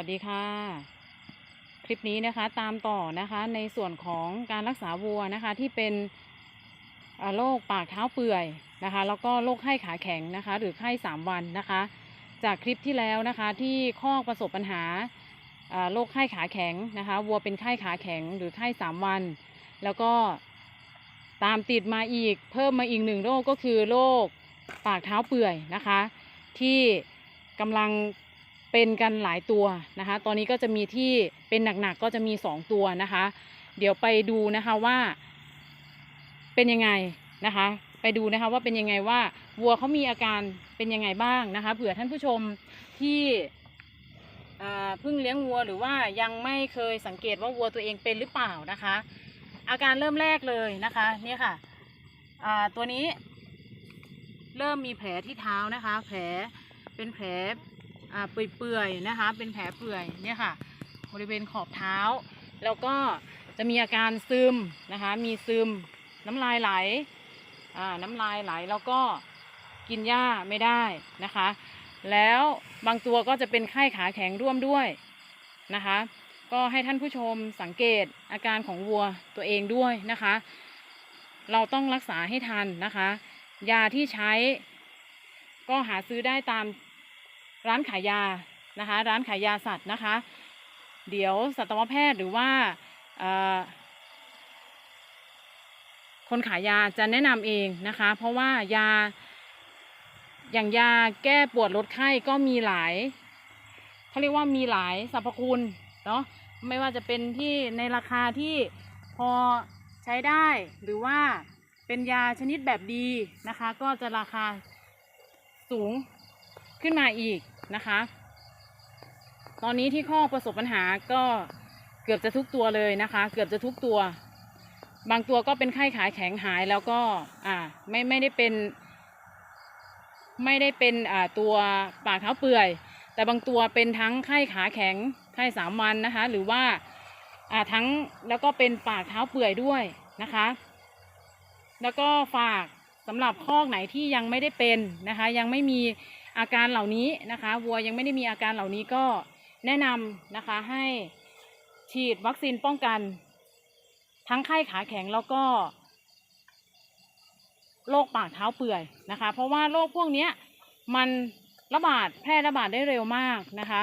วัสดีค่ะ คลิปนี้นะคะตามต่อนะคะในส่วนของการรักษาวัวนะคะที่เป็นโรคปากเท้าเปื่อยนะคะ แล้วก็โรคไข้ขาแข็งนะคะ หรือไข้สามวันนะคะ จากคลิปที่แล้วนะคะที่ข้อกประสบปัญหาโรคไข้ขาแข็งนะคะวัวเป็นไข้ขาแข็งหรือไข้สามวัน แล้วก็ตามติดมาอีกเพิ่มมาอีกหนึ่งโรคก็คือโรคปากเท้าเปื่อยนะคะ ที่กำลัง เป็นกันหลายตัวนะคะ ตอนนี้ก็จะมีที่เป็นหนักๆก็จะมีสองตัวนะคะ เดี๋ยวไปดูนะคะว่าเป็นยังไงนะคะ ไปดูนะคะว่าเป็นยังไงว่าวัวเขามีอาการเป็นยังไงบ้างนะคะ เผื่อท่านผู้ชมที่เพิ่งเลี้ยงวัวหรือว่ายังไม่เคยสังเกตว่าวัวตัวเองเป็นหรือเปล่านะคะ อาการเริ่มแรกเลยนะคะเนี่ยค่ะตัวนี้เริ่มมีแผลที่เท้านะคะ แผลเป็นแผล เปื่อยๆนะคะ เป็นแผลเปื่อยเนี่ยค่ะ บริเวณขอบเท้า แล้วก็จะมีอาการซึมนะคะ มีซึมน้ำลายไหลอ่าน้ำลายไหลแล้วก็กินหญ้าไม่ได้นะคะ แล้วบางตัวก็จะเป็นไข้ขาแข็งร่วมด้วยนะคะ ก็ให้ท่านผู้ชมสังเกตอาการของวัวตัวเองด้วยนะคะ เราต้องรักษาให้ทันนะคะ ยาที่ใช้ก็หาซื้อได้ตาม ร้านขายยานะคะ ร้านขายยาสัตว์นะคะ เดี๋ยวสัตวแพทย์หรือว่าคนขายยาจะแนะนำเองนะคะ เพราะว่ายาอย่างยาแก้ปวดลดไข้ก็มีหลายเขาเรียกว่ามีหลายสรรพคุณเนาะไม่ว่าจะเป็นที่ในราคาที่พอใช้ได้หรือว่าเป็นยาชนิดแบบดีนะคะ ก็จะราคาสูง ขึ้นมาอีกนะคะ ตอนนี้ที่ข้อประสบปัญหาก็เกือบจะทุกตัวเลยนะคะ เกือบจะทุกตัว บางตัวก็เป็นไข้ขาแข็งหายแล้วก็อ่าไม่ไม่ได้เป็น ไม่ได้เป็นอ่าตัวปากเท้าเปื่อย แต่บางตัวเป็นทั้งไข้ขาแข็งไข้สามวันนะคะ หรือว่าอ่าทั้งแล้วก็เป็นปากเท้าเปื่อยด้วยนะคะ แล้วก็ฝากสำหรับคอกไหนที่ยังไม่ได้เป็นนะคะ ยังไม่มี อาการเหล่านี้นะคะวัวยังไม่ได้มีอาการเหล่านี้ก็แนะนำนะคะให้ฉีดวัคซีนป้องกัน ทั้งไข้ขาแข็งแล้วก็โรคปากเท้าเปื่อยนะคะ เพราะว่าโรคพวกเนี้ยมันระบาดแพร่ระบาดได้เร็วมากนะคะ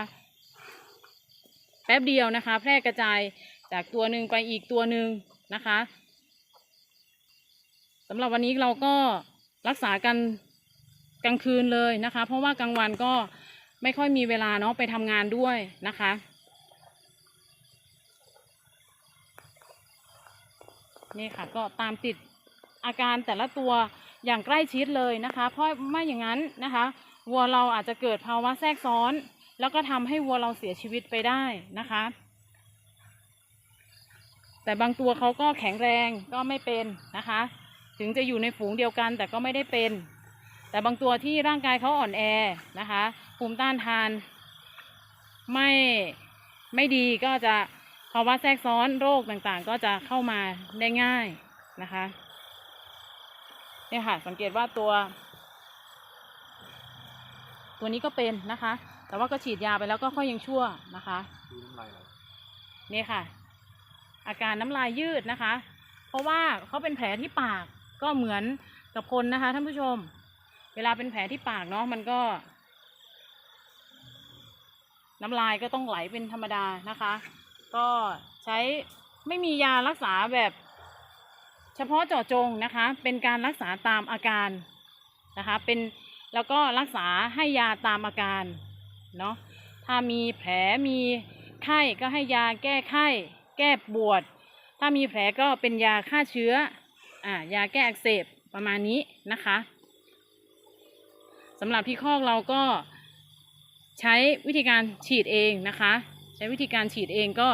แป๊บเดียวนะคะ แพร่กระจายจากตัวหนึ่งไปอีกตัวหนึ่งนะคะสำหรับวันนี้เราก็รักษากัน กลางคืนเลยนะคะ เพราะว่ากลางวันก็ไม่ค่อยมีเวลาเนาะไปทำงานด้วยนะคะนี่ค่ะก็ตามติดอาการแต่ละตัวอย่างใกล้ชิดเลยนะคะ เพราะไม่อย่างนั้นนะคะวัวเราอาจจะเกิดภาวะแทรกซ้อน แล้วก็ทำให้วัวเราเสียชีวิตไปได้นะคะ แต่บางตัวเขาก็แข็งแรงก็ไม่เป็นนะคะ ถึงจะอยู่ในฝูงเดียวกันแต่ก็ไม่ได้เป็น แต่บางตัวที่ร่างกายเขาอ่อนแอนะคะ ภูมิต้านทาน ไม่ไม่ดีก็จะภาวะแทรกซ้อนโรคต่างๆ ก็จะเข้ามาได้ง่ายนะคะเนี่ยค่ะ สังเกตว่าตัว ตัวนี้ก็เป็นนะคะ แต่ว่าก็ฉีดยาไปแล้วก็ค่อยยังชั่วนะคะนี่ค่ะ อาการน้ำลายยืดนะคะ เพราะว่าเขาเป็นแผลที่ปากก็เหมือนกับคนนะคะท่านผู้ชม เวลาเป็นแผลที่ปากเนาะมันก็ น้ำลายก็ต้องไหลเป็นธรรมดานะคะ ก็ใช้ไม่มียารักษาแบบ เฉพาะเจาะจงนะคะ เป็นการรักษาตามอาการนะคะ เป็นแล้วก็รักษาให้ยาตามอาการเนาะถ้ามีแผลมีไข้ก็ให้ยาแก้ไข้ แก้ปวด ถ้ามีแผลก็เป็นยาฆ่าเชื้ออ่ายาแก้อักเสบประมาณนี้นะคะ สำหรับที่คอกเราก็ใช้วิธีการฉีดเองนะคะ ใช้วิธีการฉีดเองก็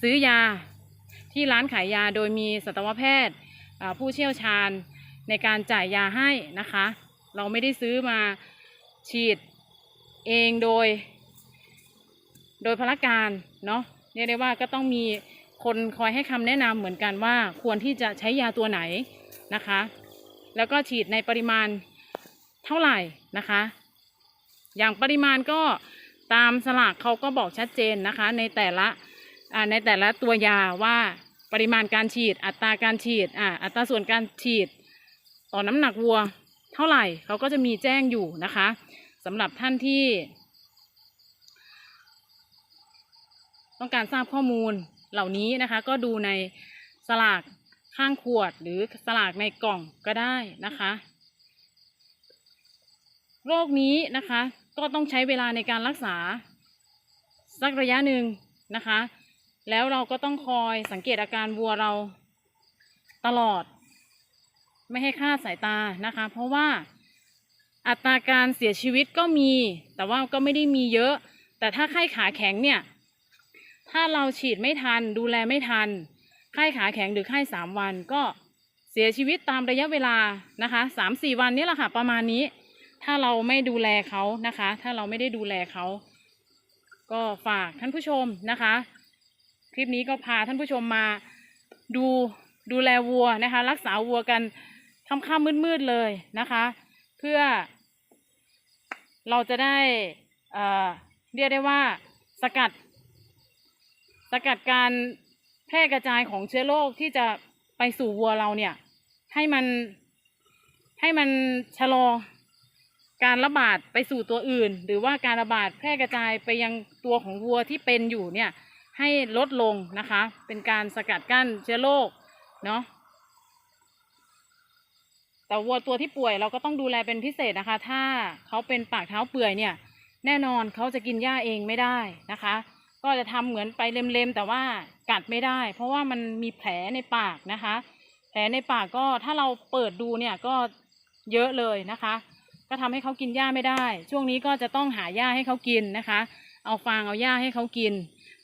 ซื้อยาที่ร้านขายยาโดยมีสัตวแพทย์ผู้เชี่ยวชาญในการจ่ายยาให้นะคะ เราไม่ได้ซื้อมาฉีดเองโดย โดยพละการเนาะเรียกได้ว่าก็ต้องมีคนคอยให้คำแนะนำเหมือนกันว่าควรที่จะใช้ยาตัวไหนนะคะ แล้วก็ฉีดในปริมาณ เท่าไหร่นะคะ อย่างปริมาณก็ตามสลากเขาก็บอกชัดเจนนะคะ ในแต่ละในแต่ละตัวยาว่าปริมาณการฉีด อัตราการฉีดออัตราส่วนการฉีด ต่อน้ำหนักวัวเท่าไหร่เขาก็จะมีแจ้งอยู่นะคะสำหรับท่านที่ ต้องการทราบข้อมูลเหล่านี้นะคะ ก็ดูในสลากข้างขวดหรือสลากในกล่องก็ได้นะคะ โรคนี้นะคะ ก็ต้องใช้เวลาในการรักษา สักระยะหนึ่งนะคะ แล้วเราก็ต้องคอยสังเกตอาการวัวเราตลอด ไม่ให้คลาดสายตานะคะ เพราะว่าอัตราการเสียชีวิตก็มี แต่ว่าก็ไม่ได้มีเยอะ แต่ถ้าไข้ขาแข็งเนี่ย ถ้าเราฉีดไม่ทัน ดูแลไม่ทัน ไข้ขาแข็งหรือไข้สามวันก็เสียชีวิตตามระยะเวลานะคะสามสี่วันนี้แหละค่ะ ประมาณนี้ ถ้าเราไม่ดูแลเขานะคะ ถ้าเราไม่ได้ดูแลเขา ก็ฝากท่านผู้ชมนะคะ คลิปนี้ก็พาท่านผู้ชมมาดูดูแลวัวนะคะ รักษาวัวกันค่ำๆมืดๆเลยนะคะ เพื่อ เราจะได้เเรียกได้ว่าสกัด สกัดการแพร่กระจายของเชื้อโรคที่จะไปสู่วัวเราเนี่ย ให้มันให้มันชะลอ การระบาดไปสู่ตัวอื่น หรือว่าการระบาดแพร่กระจายไปยังตัวของวัวที่เป็นอยู่เนี่ยให้ลดลงนะคะ เป็นการสกัดกั้นเชื้อโรคเนาะแต่วัวตัวที่ป่วยเราก็ต้องดูแลเป็นพิเศษนะคะ ถ้าเขาเป็นปากเท้าเปื่อยเนี่ยแน่นอนเขาจะกินหญ้าเองไม่ได้นะคะ ก็จะทำเหมือนไปเล็มๆแต่ว่ากัดไม่ได้ เพราะว่ามันมีแผลในปากนะคะ แผลในปากก็ถ้าเราเปิดดูเนี่ยก็เยอะเลยนะคะ ก็ทำให้เขากินหญ้าไม่ได้ ช่วงนี้ก็จะต้องหาหญ้าให้เขากินนะคะ เอาฟางเอาหญ้าให้เขากิน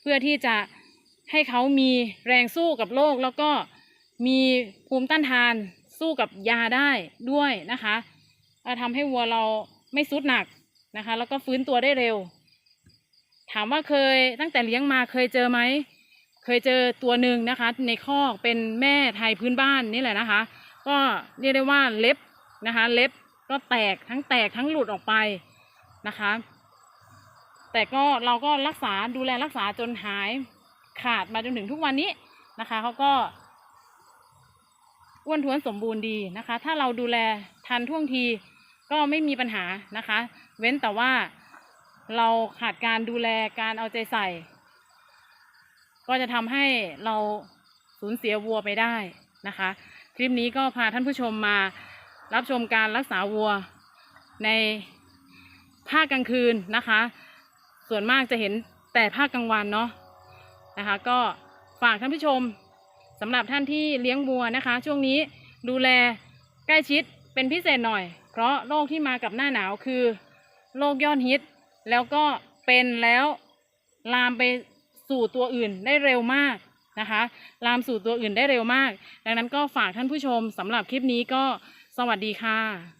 เพื่อที่จะให้เขามีแรงสู้กับโรคแล้วก็มีภูมิต้านทานสู้กับยาได้ด้วยนะคะอ่าทำให้วัวเราไม่สุดหนักนะคะ แล้วก็ฟื้นตัวได้เร็ว ถามว่าเคยตั้งแต่เลี้ยงมาเคยเจอไหมเคยเจอตัวหนึ่งนะคะ ในคอกเป็นแม่ไทยพื้นบ้านนี่แหละนะคะ ก็เรียกได้ว่าเล็บนะคะ เล็บ ก็แตกทั้งแตกทั้งหลุดออกไปนะคะ แต่ก็เราก็รักษาดูแลรักษาจนหายขาดมาจนถึงทุกวันนี้นะคะเขาก็อ้วนท้วนสมบูรณ์ดีนะคะ ถ้าเราดูแลทันท่วงทีก็ไม่มีปัญหานะคะ เว้นแต่ว่าเราขาดการดูแลการเอาใจใส่ ก็จะทำให้เราสูญเสียวัวไปได้นะคะ คลิปนี้ก็พาท่านผู้ชมมา รับชมการรักษาวัวในภาคกลางคืนนะคะ ส่วนมากจะเห็นแต่ภาคกลางวันเนาะนะคะ ก็ฝากท่านผู้ชมสำหรับท่านที่เลี้ยงวัวนะคะ ช่วงนี้ดูแลใกล้ชิดเป็นพิเศษหน่อย เพราะโรคที่มากับหน้าหนาวคือโรคยอดฮิต แล้วก็เป็นแล้วลามไปสู่ตัวอื่นได้เร็วมากนะคะ ลามสู่ตัวอื่นได้เร็วมาก ดังนั้นก็ฝากท่านผู้ชมสำหรับคลิปนี้ก็ สวัสดีค่ะ